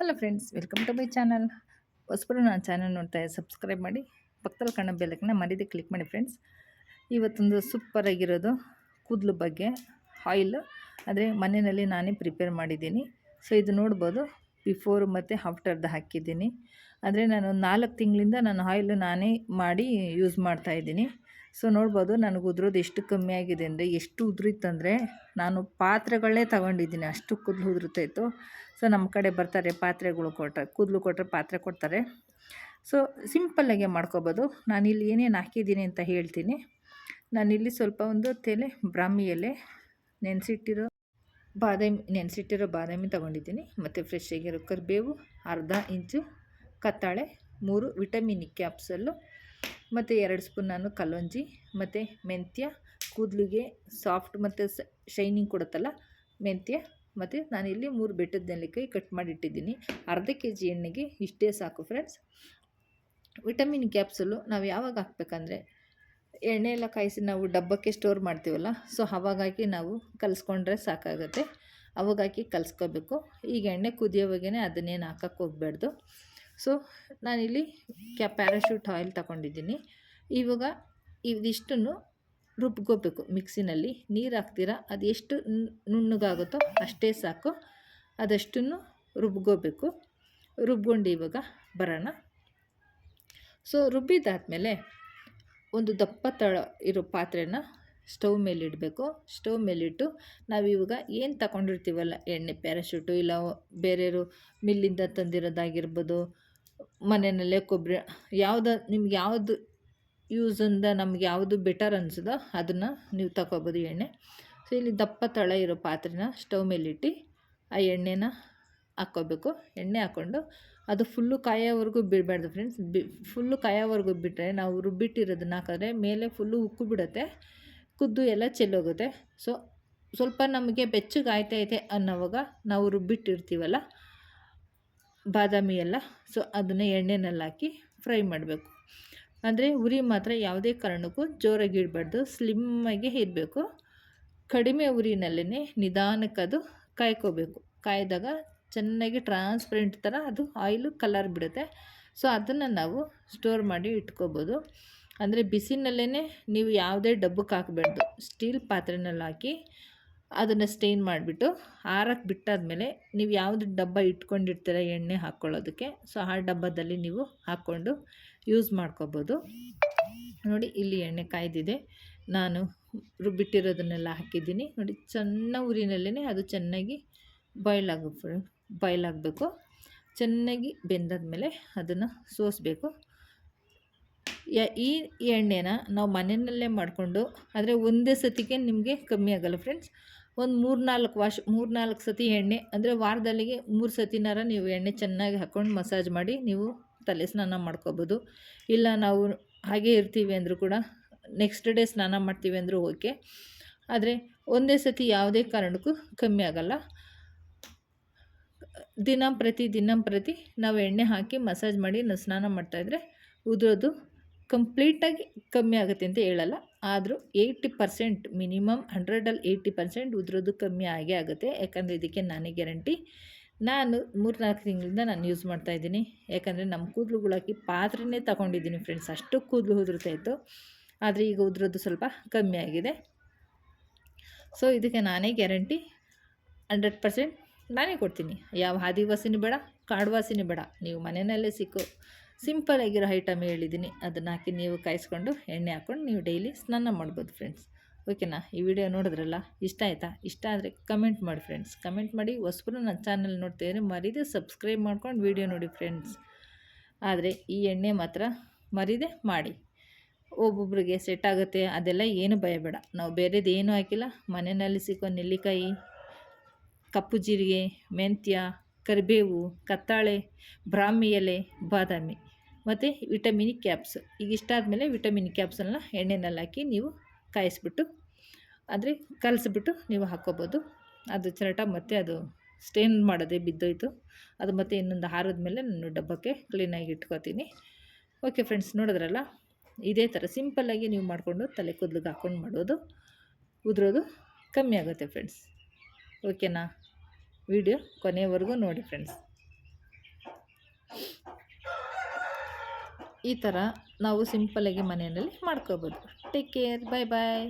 Hello friends welcome to my channel ಹೊಸಬರು ನಾನು channel ನೋಡ್ತಾ ಸಬ್ಸ್ಕ್ರೈಬ್ ಮಾಡಿ, ಪಕ್ಕದಲ್ಲಿ ಕಣ್ಣ ಬೆಲ್ಲಕ್ಕನ್ನ ಮರೀದೆ ಕ್ಲಿಕ್ ಮಾಡಿ ಫ್ರೆಂಡ್ಸ್ ಇವತ್ತೊಂದು ಸೂಪರಾಗಿರೋದು ಕೂದಲು ಬಗ್ಗೆ ಆಯಿಲ್ ಆದರೆ ಮನೆಯಲ್ಲಿ ನಾನೇ ಪ್ರಿಪೇರ್ ಮಾಡಿದ್ದೀನಿ. ಸೊ ಇದು ನೋಡ್ಬೋದು. ಬಿಫೋರ್ ಮತ್ತು ಆಫ್ಟರ್ದು ಹಾಕಿದ್ದೀನಿ. ಅಂದರೆ ನಾನು ನಾಲ್ಕು ತಿಂಗಳಿಂದ ನಾನು ಆಯಿಲ್ ನಾನೇ ಮಾಡಿ ಯೂಸ್ ಮಾಡ್ತಾಯಿದ್ದೀನಿ ಸೊ ನೋಡ್ಬೋದು ನನಗೆ ಉದುರೋದು ಎಷ್ಟು ಕಮ್ಮಿ ಆಗಿದೆ ಅಂದರೆ ಎಷ್ಟು ಉದುರಿತ್ತಂದರೆ ನಾನು ಪಾತ್ರೆಗಳನ್ನೇ ತಗೊಂಡಿದ್ದೀನಿ. ಅಷ್ಟು ಕೂದಲು ಉದುರುತ್ತಾಯಿತ್ತು ಸೊ ನಮ್ಮ ಕಡೆ ಬರ್ತಾರೆ ಪಾತ್ರೆಗಳು ಕೊಟ್ಟರೆ ಕೂದಲು ಕೊಟ್ಟರೆ ಪಾತ್ರೆ ಕೊಡ್ತಾರೆ. ಸೊ ಸಿಂಪಲ್ಲಾಗೆ ಮಾಡ್ಕೋಬೋದು. ನಾನಿಲ್ಲಿ ಏನೇನು ಹಾಕಿದ್ದೀನಿ ಅಂತ ಹೇಳ್ತೀನಿ. ನಾನಿಲ್ಲಿ ಸ್ವಲ್ಪ ಒಂದು ತೆಲೆ ಬ್ರಾಹ್ಮಿ ಎಲೆ ನೆನೆಸಿಟ್ಟಿರೋ ಬಾದಾಮಿ ನೆನೆಸಿಟ್ಟಿರೋ ಬಾದಾಮಿ ತೊಗೊಂಡಿದ್ದೀನಿ. ಮತ್ತು ಫ್ರೆಶ್ ಆಗಿರೋ ಕರಿಬೇವು ಅರ್ಧ ಇಂಚು ಕತ್ತಾಳೆ, ಮೂರು ವಿಟಮಿನ್ ಕ್ಯಾಪ್ಸಲ್ಲು ಮತ್ತು ಎರಡು ಸ್ಪೂನ್ ನಾನು ಕಲ್ಲೊಂಜಿ, ಮತ್ತು ಮೆಂತ್ಯ, ಕೂದಲಿಗೆ ಸಾಫ್ಟ್ ಮತ್ತು ಶೈನಿಂಗ್ ಕೊಡುತ್ತಲ್ಲ, ಮೆಂತ್ಯ, ಮತ್ತು ನಾನಿಲ್ಲಿ ಮೂರು ಬೆಟ್ಟದ ನೆಲ್ಲಿಕಾಯಿ ಕಟ್ ಮಾಡಿಟ್ಟಿದ್ದೀನಿ. ಅರ್ಧ ಕೆ ಜಿ ಎಣ್ಣೆಗೆ ಇಷ್ಟೇ ಸಾಕು ಫ್ರೆಂಡ್ಸ್ ವಿಟಮಿನ್ ಕ್ಯಾಪ್ಸಲ್ಲು ನಾವು ಯಾವಾಗ ಹಾಕ್ಬೇಕಂದ್ರೆ ಎಣ್ಣೆ ಎಲ್ಲ ಕಾಯಿಸಿ ನಾವು ಡಬ್ಬಕ್ಕೆ ಸ್ಟೋರ್ ಮಾಡ್ತೀವಲ್ಲ ಸೊ ಅವಾಗಾಗಿ ನಾವು ಕಲಿಸ್ಕೊಂಡ್ರೆ ಸಾಕಾಗುತ್ತೆ. ಅವಾಗಾಕಿ ಕಲಿಸ್ಕೋಬೇಕು. ಈಗ ಎಣ್ಣೆ ಕುದಿಯೋವಾಗೇ ಅದನ್ನೇನು ಹಾಕಕ್ಕೆ ಹೋಗ್ಬಾರ್ದು ಸೊ ನಾನಿಲ್ಲಿ ಕ್ಯಾ ಪ್ಯಾರಾಶೂಟ್ ಆಯಿಲ್ ತಗೊಂಡಿದ್ದೀನಿ. ಇವಾಗ ಇದಿಷ್ಟನ್ನು ರುಬ್ಕೋಬೇಕು ಮಿಕ್ಸಿನಲ್ಲಿ. ನೀರು ಹಾಕ್ತೀರಾ? ಅದು ಎಷ್ಟು ನುಣ್ಣಗಾಗುತ್ತೋ ಅಷ್ಟೇ ಸಾಕು. ಅದಷ್ಟನ್ನು ರುಬ್ಕೋಬೇಕು. ರುಬ್ಕೊಂಡು ಇವಾಗ ಬರೋಣ. ಸೊ ರುಬ್ಬಿದಾದಮೇಲೆ ಒಂದು ದಪ್ಪ ತಳ ಇರೋ ಪಾತ್ರೆನ ಸ್ಟವ್ ಮೇಲೆ ಇಡಬೇಕು. ಸ್ಟವ್ ಮೇಲಿಟ್ಟು ನಾವು ಇವಾಗ ಏನು ತಗೊಂಡಿರ್ತೀವಲ್ಲ? ಎಣ್ಣೆ, ಪ್ಯಾರಾಶೂಟು ಇಲ್ಲ ಬೇರೆಯವರು ಮಿಲ್ಲಿಂದ ತಂದಿರೋದಾಗಿರ್ಬೋದು, ಮನೆಯಲ್ಲೇ ಕೊಬ್ಬರಿ ಯಾವ್ದು ನಿಮ್ಗೆ ಯಾವುದು ಯೂಸಿಂದ ನಮ್ಗೆ ಯಾವುದು ಬೆಟರ್ ಅನಿಸೋದೋ ಅದನ್ನು ನೀವು ತಗೋಬೋದು ಎಣ್ಣೆ. ಸೊ ಇಲ್ಲಿ ದಪ್ಪ ತಳ ಇರೋ ಪಾತ್ರೆನ ಸ್ಟವ್ ಮೇಲಿಟ್ಟು ಆ ಎಣ್ಣೆನ ಹಾಕ್ಕೋಬೇಕು. ಎಣ್ಣೆ ಹಾಕ್ಕೊಂಡು ಅದು ಫುಲ್ಲು ಕಾಯೋವರೆಗೂ ಬಿಡಬಾರ್ದು ಫ್ರೆಂಡ್ಸ್ ಬಿ ಫುಲ್ಲು ಕಾಯೋವರೆಗೂ ಬಿಟ್ಟರೆ ನಾವು ರುಬ್ಬಿಟ್ಟಿರೋದನ್ನ ಹಾಕಿದ್ರೆ ಮೇಲೆ ಫುಲ್ಲು ಉಕ್ಕು ಬಿಡುತ್ತೆ, ಕುದ್ದು ಎಲ್ಲ ಚೆಲ್ಲೋಗುತ್ತೆ. ಸೊ ಸ್ವಲ್ಪ ನಮಗೆ ಬೆಚ್ಚಗೆ ಇದೆ ಅನ್ನೋವಾಗ ನಾವು ರುಬ್ಬಿಟ್ಟಿರ್ತೀವಲ್ಲ, ಬಾದಾಮಿ ಎಲ್ಲ ಸೊ ಅದನ್ನು ಎಣ್ಣೆನಲ್ಲಿ ಹಾಕಿ ಫ್ರೈ ಮಾಡಬೇಕು. ಅಂದರೆ ಉರಿ ಮಾತ್ರ ಯಾವುದೇ ಕಾರಣಕ್ಕೂ ಜೋರಾಗಿ ಇಡಬಾರ್ದು ಸ್ಲಿಮ್ಮಾಗಿ ಇರಬೇಕು. ಕಡಿಮೆ ಉರಿನಲ್ಲೇ ನಿಧಾನಕ್ಕೆ ಅದು ಕಾಯ್ಕೋಬೇಕು. ಕಾಯ್ದಾಗ ಚೆನ್ನಾಗಿ ಟ್ರಾನ್ಸ್ಪರೆಂಟ್ ಥರ ಅದು ಆಯಿಲು ಕಲರ್ ಬಿಡುತ್ತೆ. ಸೊ ಅದನ್ನು ನಾವು ಸ್ಟೋರ್ ಮಾಡಿ ಇಟ್ಕೋಬೋದು. ಅಂದರೆ ಬಿಸಿನಲ್ಲೇ ನೀವು ಯಾವುದೇ ಡಬ್ಬಕ್ಕೆ ಹಾಕಬಾರ್ದು. ಸ್ಟೀಲ್ ಪಾತ್ರೆನಲ್ಲಿ ಹಾಕಿ ಅದನ್ನು ಸ್ಟೇನ್ ಮಾಡಿಬಿಟ್ಟು ಆರಕ್ಕೆ ಬಿಟ್ಟಾದಮೇಲೆ ನೀವು ಯಾವುದು ಡಬ್ಬ ಇಟ್ಕೊಂಡಿರ್ತೀರ ಎಣ್ಣೆ ಹಾಕ್ಕೊಳ್ಳೋದಕ್ಕೆ ಸೊ ಆ ಡಬ್ಬದಲ್ಲಿ ನೀವು ಹಾಕ್ಕೊಂಡು ಯೂಸ್ ಮಾಡ್ಕೋಬೋದು. ನೋಡಿ, ಇಲ್ಲಿ ಎಣ್ಣೆ ಕಾಯ್ದಿದೆ. ನಾನು ರುಬ್ಬಿಟ್ಟಿರೋದನ್ನೆಲ್ಲ ಹಾಕಿದ್ದೀನಿ. ನೋಡಿ, ಸಣ್ಣ ಊರಿನಲ್ಲೇ ಅದು ಚೆನ್ನಾಗಿ ಬಾಯ್ಲ್ ಆಗ ಬಾಯ್ಲ್ ಆಗಬೇಕು ಚೆನ್ನಾಗಿ ಬೆಂದಾದ್ಮೇಲೆ ಅದನ್ನು ಸೋಸಬೇಕು. ಈ ಎಣ್ಣೆನ ನಾವು ಮನೆಯಲ್ಲೇ ಮಾಡಿಕೊಂಡು, ಆದರೆ ಒಂದೇ ಸತಿಗೆ ನಿಮಗೆ ಕಮ್ಮಿ ಆಗೋಲ್ಲ ಫ್ರೆಂಡ್ಸ್ ಒಂದು ಮೂರು ನಾಲ್ಕು ವಾಶ್ ಮೂರು ನಾಲ್ಕು ಸತಿ ಎಣ್ಣೆ, ಅಂದರೆ ವಾರದಲ್ಲಿಗೆ ಮೂರು ಸತಿನಾರ ನೀವು ಎಣ್ಣೆ ಚೆನ್ನಾಗಿ ಹಾಕ್ಕೊಂಡು ಮಸಾಜ್ ಮಾಡಿ ನೀವು ತಲೆ ಸ್ನಾನ ಮಾಡ್ಕೋಬೋದು. ಇಲ್ಲ ನಾವು ಹಾಗೆ ಇರ್ತೀವಿ ಅಂದರೂ ಕೂಡ ನೆಕ್ಸ್ಟ್ ಡೇ ಸ್ನಾನ ಮಾಡ್ತೀವಿ ಅಂದರೂ ಓಕೆ ಆದರೆ ಒಂದೇ ಸತಿ ಯಾವುದೇ ಕಾರಣಕ್ಕೂ ಕಮ್ಮಿ ಆಗೋಲ್ಲ. ದಿನ ಪ್ರತಿ ದಿನ ಪ್ರತಿ ನಾವು ಎಣ್ಣೆ ಹಾಕಿ ಮಸಾಜ್ ಮಾಡಿ ನಾವು ಸ್ನಾನ ಮಾಡ್ತಾಯಿದ್ರೆ ಉದುರೋದು ಕಂಪ್ಲೀಟಾಗಿ ಕಮ್ಮಿ ಆಗುತ್ತೆ ಅಂತ ಹೇಳಲ್ಲ. ಆದರೂ ಏಯ್ಟಿ ಪರ್ಸೆಂಟ್, ಮಿನಿಮಮ್ ಹಂಡ್ರೆಡಲ್ಲಿ ಏಯ್ಟಿ ಪರ್ಸೆಂಟ್ ಉದುರೋದು ಕಮ್ಮಿ ಆಗೇ ಆಗುತ್ತೆ. ಯಾಕಂದರೆ ಇದಕ್ಕೆ ನಾನೇ ಗ್ಯಾರಂಟಿ. ನಾನು ಮೂರು ನಾಲ್ಕು ತಿಂಗಳಿಂದ ನಾನು ಯೂಸ್ ಮಾಡ್ತಾಯಿದ್ದೀನಿ ಯಾಕಂದರೆ ನಮ್ಮ ಕೂದಲುಗಳಾಕಿ ಪಾತ್ರೆನೇ ತಗೊಂಡಿದ್ದೀನಿ ಫ್ರೆಂಡ್ಸ್ ಅಷ್ಟು ಕೂದಲು ಉದುರ್ತಾ ಇತ್ತು. ಆದರೆ ಈಗ ಉದುರೋದು ಸ್ವಲ್ಪ ಕಮ್ಮಿ ಆಗಿದೆ. ಸೊ ಇದಕ್ಕೆ ನಾನೇ ಗ್ಯಾರಂಟಿ. ಹಂಡ್ರೆಡ್ ಪರ್ಸೆಂಟ್ ನಾನೇ ಕೊಡ್ತೀನಿ. ಯಾವ ಆದಿವಾಸಿನೂ ಬೇಡ, ಕಾಡುವಾಸಿನೂ ಬೇಡ. ನೀವು ಮನೆಯಲ್ಲೇ ಸಿಕ್ಕು. ಸಿಂಪಲ್ ಆಗಿರೋ ಐಟಮ್ ಹೇಳಿದ್ದೀನಿ. ಅದನ್ನು ಹಾಕಿ ನೀವು ಕಾಯಿಸ್ಕೊಂಡು ಎಣ್ಣೆ ಹಾಕ್ಕೊಂಡು ನೀವು ಡೈಲಿ ಸ್ನಾನ ಮಾಡ್ಬೋದು ಫ್ರೆಂಡ್ಸ್. ಓಕೆನಾ? ಈ ವಿಡಿಯೋ ನೋಡಿದ್ರಲ್ಲ? ಇಷ್ಟ ಆಯಿತಾ? ಇಷ್ಟ ಆದರೆ ಕಮೆಂಟ್ ಮಾಡಿ ಫ್ರೆಂಡ್ಸ್. ಕಮೆಂಟ್ ಮಾಡಿ. ಹೊಸಬರು ನನ್ನ ಚಾನಲ್ ನೋಡ್ತಿದ್ರೆ ಮರೀದೆ ಸಬ್ಸ್ಕ್ರೈಬ್ ಮಾಡ್ಕೊಂಡು ವಿಡಿಯೋ ನೋಡಿ ಫ್ರೆಂಡ್ಸ್. ಆದರೆ ಈ ಎಣ್ಣೆ ಮಾತ್ರ ಮರೀದೆ ಮಾಡಿ. ಒಬ್ಬೊಬ್ರಿಗೆ ಸೆಟ್ ಆಗುತ್ತೆ. ಅದೆಲ್ಲ ಏನು ಭಯ ಬೇಡ. ನಾವು ಬೇರೆದು ಏನೂ ಹಾಕಿಲ್ಲ. ಮನೆಯಲ್ಲಿ ಸಿಕ್ಕೋ ನೆಲ್ಲಿಕಾಯಿ ಕಪ್ಪು ಜೀರಿಗೆ, ಮೆಂತ್ಯ, ಕರಿಬೇವು, ಕತ್ತಾಳೆ, ಬ್ರಾಹ್ಮಿ ಎಲೆ, ಬಾದಾಮಿ. ಮತ್ತು ವಿಟಮಿನ್ ಕ್ಯಾಪ್ಸ್. ಈಗ ಇಷ್ಟಾದಮೇಲೆ ವಿಟಮಿನ್ ಕ್ಯಾಪ್ಸನ್ನ ಎಣ್ಣೆನಲ್ಲಿ ಹಾಕಿ ನೀವು ಕಾಯಿಸ್ಬಿಟ್ಟು, ಅಂದರೆ ಕಲಸಿಬಿಟ್ಟು ನೀವು ಹಾಕ್ಕೋಬೋದು. ಅದು ಚರಟ ಮತ್ತು ಅದು ಸ್ಟೇನ್ ಮಾಡೋದೇ ಬಿದ್ದೋಯ್ತು. ಅದು ಮತ್ತೆ ಇನ್ನೊಂದು ಹಾರದ ಮೇಲೆ ನಾನು ಡಬ್ಬಕ್ಕೆ ಕ್ಲೀನಾಗಿ ಇಟ್ಕೋತೀನಿ. ಓಕೆ ಫ್ರೆಂಡ್ಸ್, ನೋಡಿದ್ರಲ್ಲ? ಇದೇ ಥರ ಸಿಂಪಲ್ಲಾಗಿ ನೀವು ಮಾಡಿಕೊಂಡು ತಲೆ ಕೂದಲಿಗೆ ಹಾಕ್ಕೊಂಡು ಮಾಡೋದು, ಉದುರೋದು ಕಮ್ಮಿ ಆಗುತ್ತೆ ಫ್ರೆಂಡ್ಸ್. ಓಕೆನಾ? ವಿಡಿಯೋ ಕೊನೆಯವರೆಗೂ ನೋಡಿ ಫ್ರೆಂಡ್ಸ್ ಈ ಥರ ನಾವು ಸಿಂಪಲಾಗಿ ಮನೆಯಲ್ಲಿ ಮಾಡ್ಕೋಬೋದು. ಟೇಕ್ ಕೇರ್ ಬಾಯ್ ಬಾಯ್